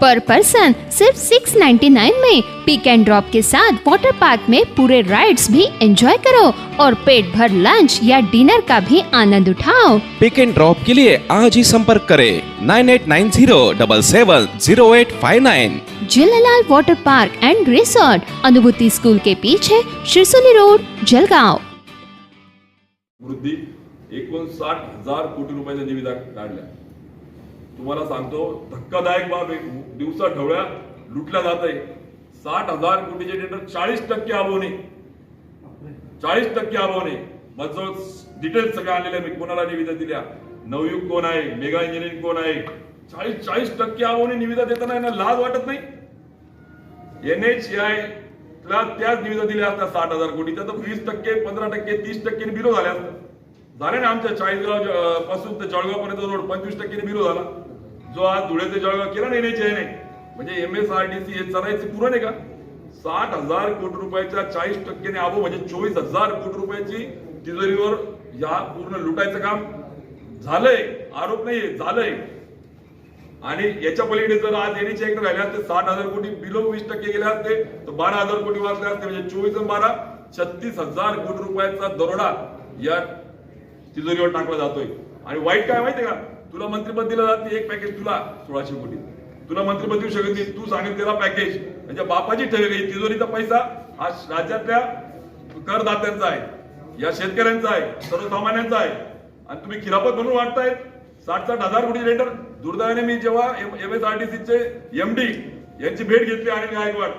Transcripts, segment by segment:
पर person सिर्फ़ 699 में पिक and drop के साथ वाटर पार्क में पूरे राइड्स भी एंजॉय करो और पेट भर लंच या डिनर का भी आनंद उठाओ। पिक एंड ड्रॉप के लिए आज ही संपर्क करें nine eight nine zero double seven zero eight five nine Jhulelal water park and resort Anubhuti school के पीछे शिरसोली रोड जलगांव। वृद्धी एकोणसाठ हज़ार कोटी रुपयाच्या निविदा काढल्या. तुम्हाला सांगतो धक्कादायक बाब आहे. दिवसा ढवळ्या लुटल्या जात आहे साठ हजार कोटीचे टेंडर चाळीस टक्के अभावने. चाळीस टक्के अभावने. माझं डिटेल्स सगळे आलेले मी कोणाला निविदा दिल्या? नवयुग कोण आहे? मेगा इंजिनिअरिंग कोण आहे? चाळीस चाळीस टक्के अभावने निविदा देताना यांना लाज वाटत नाही? एन एच आय त्याच निविदा दिल्या असतात साठ हजार कोटी. तर वीस टक्के पंधरा टक्के तीस टक्के बिलो झाल्या असतात झाले ना आमच्या चाळीसगावपासून ते जळगाव पर्यंत रोड पंचवीस टक्के बिलो झाला. जो आज धुळे ते जळगाव केला ना आहे म्हणजे M S R T C हे चरायचे पुरण आहे का? साठ हजार कोटी रुपयाच्या चाळीस टक्क्याने आबो म्हणजे चोवीस हजार कोटी रुपयाची तिजोरीवर या पूर्ण लुटायचं काम झालंय आरोप नाहीये झालंय. आणि याच्या पलीकडे जर आज एनएच ऍक्ट राहिले असते साठ हजार कोटी बिलो वीस टक्के गेले असते तर बारा हजार कोटी वाचले असते म्हणजे चोवीस बारा छत्तीस हजार कोटी रुपयाचा दरोडा या तिजोरीवर टाकला जातोय. आणि वाईट काय माहितीये का? तुला मंत्रिपद दिलं जाते एक पॅकेज तुला सोळाशे कोटी. तुला मंत्रिपद देऊ शकत नाही तू सांगितलेला पॅकेज म्हणजे बापाची ठेवी तिजोरीचा पैसा हा राज्यातल्या करदात्यांचा आहे या शेतकऱ्यांचा आहे सर्वसामान्यांचा आहे. आणि तुम्ही खिरापत म्हणून वाटताय साठ साठ हजार कोटी लेटर दुर्दैवाने मी जेव्हा एम एस आर टी चे एमडी यांची भेट घेतली आणि गायकवाड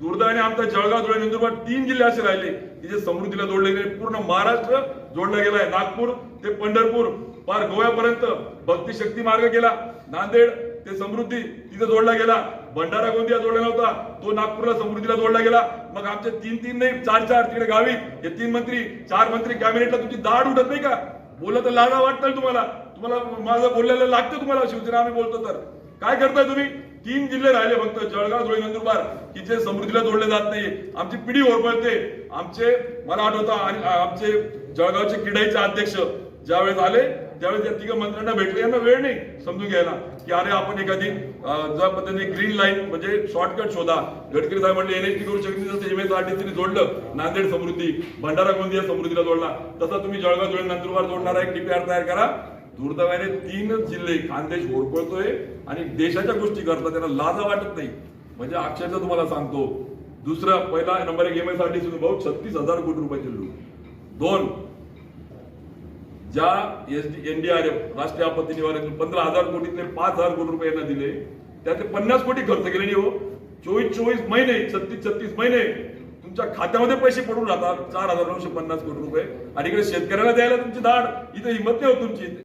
दुर्दैवाने आमचा जळगाव धुळे नंदुरबार तीन जिल्हे असे राहिले की जे समृद्धीला जोडले गेले पूर्ण महाराष्ट्र जोडला गेलाय. नागपूर ते पंढरपूर पार गोव्यापर्यंत भक्ती शक्ती मार्ग गेला. नांदेड ते समृद्धी तिथे जोडला गेला. भंडारा गोंदिया जोडला नव्हता. तो नागपूरला समृद्धीला जोडला गेला. मग आमचे तीन तीन नाही चार चार तिकडे गावी. हे तीन मंत्री चार मंत्री कॅबिनेटला तुमची दाढ उठत नाही का? बोललं तर लाजा वाटतं तुम्हाला. तुम्हाला माझं बोललेलं लागतं तुम्हाला शिवसेना आम्ही बोलतो तर. काय करताय तुम्ही? तीन जिल्हे राहिले फक्त जळगाव धुळे नंदुरबार. की जे समृद्धीला जोडले जात नाही. आमची पिढी ओरपळते आमचे मला आठवतं आणि आमचे जळगावचे किडाईचे अध्यक्ष ज्यावेळेस आले त्यावेळेस या तिघ मंत्र्यांना भेटले. यांना वेळ नाही समजून घ्यायला की अरे आपण एखादी ज्या पद्धतीने ग्रीन लाईन म्हणजे शॉर्टकट शोधा. गडकरी साहेब म्हणले एनएचटी करू शकते जसं एम एस आर टी जोडलं. नांदेड समृद्धी. भंडारा गोंदिया समृद्धीला जोडला. तसा तुम्ही जळगाव धुळे नंदुरबार जोडणारा एक डीपीआर तयार करा. दुर्दैवाने तीन जिल्हे खानदेश होरपळतोय आणि देशाच्या गोष्टी करतात त्यांना लाजा वाटत नाही. म्हणजे अक्षरशः तुम्हाला सांगतो दुसरा पहिला नंबर एक एम एस आर टी भाऊ छत्तीस हजार कोटी रुपयाचे लूट. दोन ज्या एनडीआरएफ राष्ट्रीय आपत्ती निवारण पंधरा हजार कोटीतले पाच हजार कोटी रुपये यांना दिले त्यातले पन्नास कोटी खर्च केले नाही हो. चोवीस चोवीस महिने छत्तीस छत्तीस महिने तुमच्या खात्यामध्ये पैसे पडून राहतात चार हजार नऊशे पन्नास कोटी रुपये. आणि इकडे शेतकऱ्याला द्यायला तुमची धाड इथं हिंमत नाही होत तुमची.